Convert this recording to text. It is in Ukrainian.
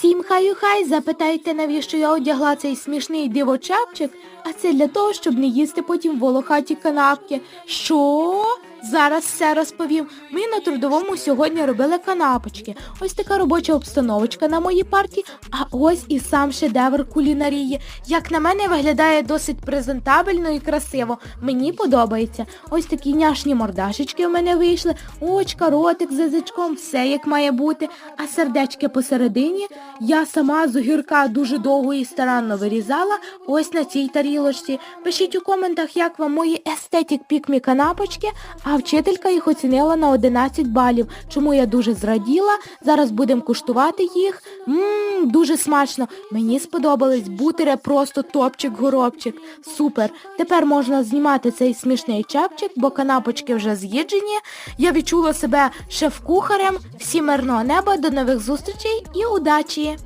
Всім хаю-хай, запитайте, навіщо я одягла цей смішний дивочапчик, а це для того, щоб не їсти потім волохаті канапки. Що? Зараз все розповім. Ми на трудовому сьогодні робили канапочки. Ось така робоча обстановочка на моїй парті, а ось і сам шедевр кулінарії. Як на мене, виглядає досить презентабельно і красиво. Мені подобається. Ось такі няшні мордашечки у мене вийшли, очка, ротик з язичком, все як має бути. А сердечки посередині я сама з огірка дуже довго і старанно вирізала ось на цій тарілочці. Пишіть у коментах, як вам мої естетік пікмі канапочки, а вчителька їх оцінила на 11 балів, чому я дуже зраділа. Зараз будемо куштувати їх. Ммм, дуже смачно. Мені сподобались бутери просто топчик-горобчик. Супер. Тепер можна знімати цей смішний чапчик, бо канапочки вже з'їджені. Я відчула себе шеф-кухарем. Всім мирного неба, до нових зустрічей і удачі!